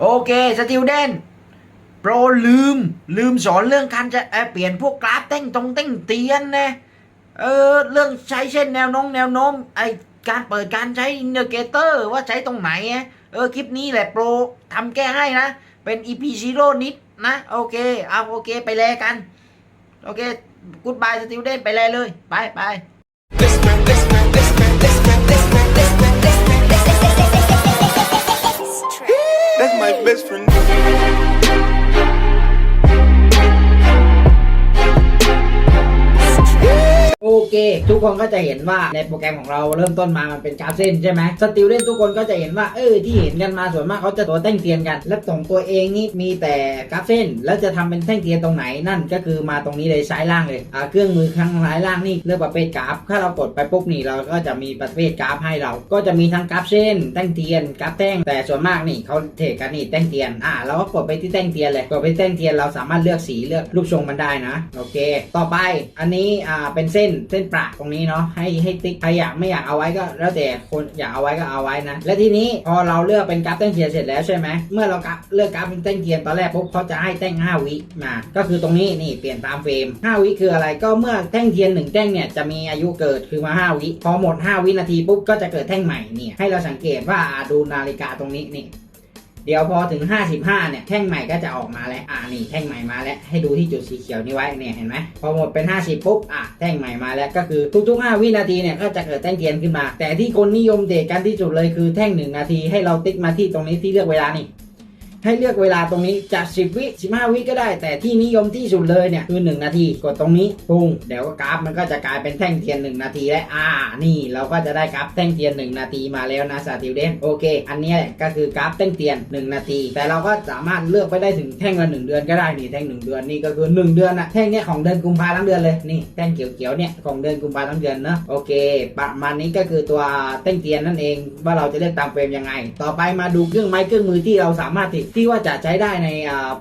โอเคสติวเดนโปรลืมลืมสอนเรื่องการจะเอ่อเปลี่ยนพวกกราฟเต้งตรงเต้งเตียนนะเออเรื่องใช้เช่นแนวน้มแนวโน้มไอการเปิดการใช้อินเดเกเตอร์ว่าใช้ตรงไหนเออคลิปนี้แหละโปรทำแก้ให้นะ เป็น EP Zero นิดนะโอเคเอาโอเคไปแลกัน โอเคกูดบายสติวเดนไปแลเลย ไปไป เคทุกคนก็จะเห็นว่าในโปรแกรมของเราเริ่มต้นมามันเป็นกราฟเส้นใช่ไหมสติลเล่นทุกคนก็จะเห็นว่าเออที่เห็นกันมาส่วนมากเขาจะตัวแท่งเตียนกัน และของตัวเองนี่มีแต่กราฟเส้น แล้วจะทำเป็นแท่งเตียนตรงไหนนั่นก็คือมาตรงนี้เลยซ้ายล่างเลยอ่าเครื่องมือข้างซ้ายล่างนี่เลือกประเภทกราฟถ้าเรากดไปปุ๊บนี่เราก็จะมีประเภทกราฟให้เรา ก็จะมีทั้งกราฟเส้นแท่งเตียนกราฟแท่งแต่ส่วนมากนี่เขาเทรดกันนี่แท่งเตียนอ่าเราก็กดไปที่แท่งเตียนเลยกดไปแท่งเตียนเราสามารถเลือกสีเลือกรูปทรงมันได้นะโอเค ต่อไปอันนี้อ่าเป็นเส้นเส้นประตรงนี้เนาะให้ให้ติ๊กใครอยากไม่อยากเอาไว้ก็ แล้วแต่คนอยากเอาไว้ก็เอาไว้นะ และทีนี้พอเราเลือกเป็นกราฟแท่งเทียนเสร็จแล้วใช่ไหมเมื่อเรากราฟเลือกกราฟเป็นแท่งเทียนตอนแรกปุ๊บเขาจะให้แท่ง5วิมาก็คือตรงนี้นี่เปลี่ยนตามเฟรม5วิคืออะไรก็เมื่อแท่งเทียนหนึ่งแท่งเนี่ยจะมีอายุเกิดคือมา 5 วิ พอหมด 5 วินาทีปุ๊บก็จะเกิดแท่งใหม่เนี่ยให้เราสังเกตว่าดูนาฬิกาตรงนี้นี่ เดี๋ยวพอถึง 55 เนี่ย แท่งใหม่ก็จะออกมาแล้ว อ่านี่แท่งใหม่มาแล้ว ให้ดูที่จุดสีเขียวนี้ไว้ เนี่ยเห็นไหม พอหมดเป็น 50 ปุ๊บ อะ แท่งใหม่มาแล้ว ก็คือทุกๆ 5 วินาทีเนี่ย ก็จะเกิดแท่งเทียนขึ้นมา แต่ที่คนนิยมเดทกันที่สุดเลยคือแท่ง 1 นาที ให้เราติ๊กมาที่ตรงนี้ที่เลือกเวลานี่ ให้เลือกเวลาตรงนี้จาก10 วิ 15 วิก็ได้ แต่ที่นิยมที่สุดเลยเนี่ยคือ 1 นาที กดตรงนี้ปุ้งเดี๋ยวก็กราฟมันก็จะกลายเป็นแท่งเทียน 1 นาทีและอ่า นี่เราก็จะได้กราฟแท่งเทียน 1 นาทีมาแล้วนะสาธิวเดนโอเค อันนี้แหละก็คือกราฟแท่งเทียน 1 นาที แต่เราก็สามารถเลือกไปได้ถึงแท่งละ1เดือนก็ได้นี่แท่ง 1 เดือนนี่ก็คือ 1 เดือนอะแท่งเนี้ยของเดือนกุมภาทั้งเดือนเลยนี่แท่งเขียวๆเนี่ยของเดือนกุมภาทั้งเดือนเนอะโอเคประมาณนี้ก็คือตัวแท่งเทียนนั่นเอง ว่าเราจะเลือกตามเฟรมยังไง ต่อไปมาดูเครื่องไม้เครื่องมือที่เราสามารถติดที่ว่าจะใช้ได้ใน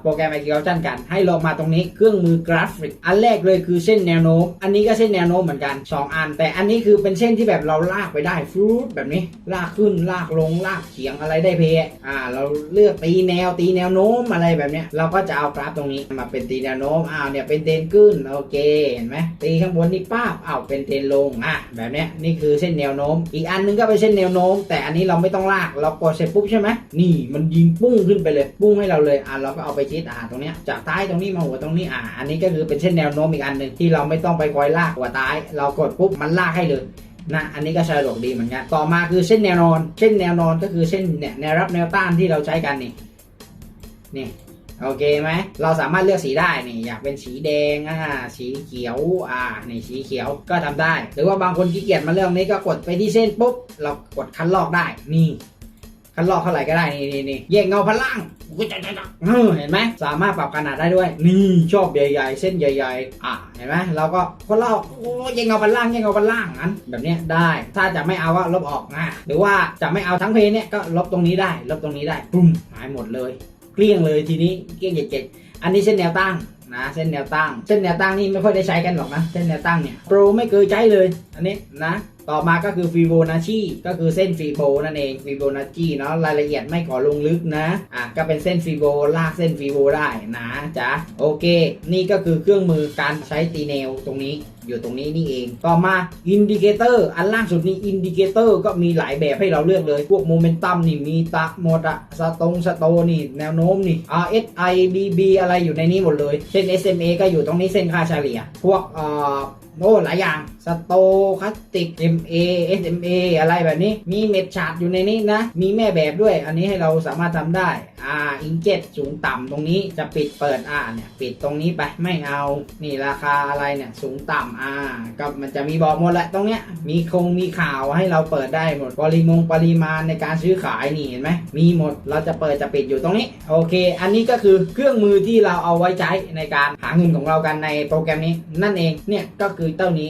โปรแกรม i q ชันกัน ให้ลงมาตรงนี้เครื่องมือกราฟิก อันแรกเลยคือเส้นแนวโน้ม อันนี้ก็เส้นแนวโน้มเหมือนกัน 2 อัน แต่อันนี้คือเป็นเส้นที่แบบเราลากไปได้ฟรุตแบบนี้ ลากขึ้นลากลงลากเฉียงอะไรได้เพย์อ่า เราเลือกตีแนวตีแนวโน้มอะไรแบบนี้เราก็จะเอากราฟตรงนี้มาเป็นตีแนวโน้มอ้าวเนี่ยเป็นเทนขึ้นโอเคเห็นไหมตีข้างบนนี่ป้าบอ้าวเป็นเทนลงอะแบบนี้นี่คือเส้นแนวโน้ม อีกอันนึงก็เป็นเส้นแนวโน้ม แต่อันนี้เราไม่ต้องลากเรากดเสร็จปุ๊บใช่ไหมนี่มันยิงปุ้งขึ้นไปเลยปุ้งให้เราเลยอะเราก็เอาไปชิดอ่าตรงเนี้ยจากท้ายตรงนี้มาหัวตรงนี้อ่าอันนี้ก็คือเป็นเส้นแนวโน้มอีกอันหนึ่งที่เราไม่ต้องไปคอยลากหัวท้าย เรากดปุ๊บมันลากให้เลยนะอันนี้ก็สะดวกดีเหมือนกันต่อมาคือเส้นแนวนอน เส้นแนวนอนก็คือเส้นเนี่ยแนวรับแนวต้านที่เราใช้กันนี่นี่โอเคไหมเราสามารถเลือกสีได้นี่อยากเป็นสีแดงอ่าสีเขียวอ่านี่สีเขียวก็ทำได้ หรือว่าบางคนขี้เกียจมาเรื่องนี้ก็กดไปที่เส้นปุ๊บเรากดคันลอกได้นี่ คันลอกเท่าไหร่ก็ได้นี่นี่นี่แยกเงาพลังเออเห็นไหมสามารถปรับขนาดได้ด้วย นี่ชอบใหญ่ๆ เส้นใหญ่ ๆ อ่าเห็นไหมเราก็คนลอกโอ้แยกเงาพลังแยกเงาพลังงั้นแบบนี้ได้ ถ้าจะไม่เอาก็ลบออกนะหรือว่าจะไม่เอาทั้งเพลงเนี่ยก็ลบตรงนี้ได้ ลบตรงนี้ได้ปุ้มหายหมดเลย เกลี้ยงเลยทีนี้เกลี้ยงเจ็ดๆอันนี้เส้นแนวตั้งนะเส้นแนวตั้ง เส้นแนวตั้งนี่ไม่ค่อยได้ใช้กันหรอกนะ เส้นแนวตั้งเนี่ยโปรไม่เคยใช้เลย อันนี้นะ ต่อมาก็คือฟิโบนัชชีก็คือเส้นฟีโบนั่นเองฟิโบนัชชีเนาะรายละเอียดไม่ขอลงลึกนะอะก็เป็นเส้นฟีโบลากเส้นฟีโบได้นะจ๊ะโอเค นี่ก็คือเครื่องมือการใช้ตีแนวตรงนี้อยู่ตรงนี้นี่เอง ต่อมาอินดิเคเตอร์อันล่างสุดนี้อินดิเคเตอร์ก็มีหลายแบบให้เราเลือกเลย พวกโมเมนตัมนี่มีตะหมดอะสตงสโตนี่แนวโน้มนี่ RSI BB อะไรอยู่ในนี้หมดเลย เส้น SMA ก็อยู่ตรงนี้เส้นค่าเฉลี่ย พวกเอ่อโอ้หลายอย่างสโตคาสติก MA SMA อะไรแบบนี้ มีเม็ดชาร์ตอยู่ในนี้นะ มีแม่แบบด้วย อันนี้ให้เราสามารถทำได้ อ่า อิงเจ็ตสูงต่ำตรงนี้จะปิดเปิด อ่า เนี่ย ปิดตรงนี้ไป ไม่เอา นี่ราคาอะไรเนี่ย สูงต่ำอ่า ก็มันจะมีบอกหมดแหละตรงเนี้ย มีคงมีข่าวให้เราเปิดได้หมด ปริมงปริมาณในการซื้อขายนี่เห็นไหม มีหมด เราจะเปิดจะปิดอยู่ตรงนี้ โอเค อันนี้ก็คือเครื่องมือที่เราเอาไว้ใช้ในการหาเงินของเรากันในโปรแกรมนี้ นั่นเอง เนี่ย ก็คือเต้านี้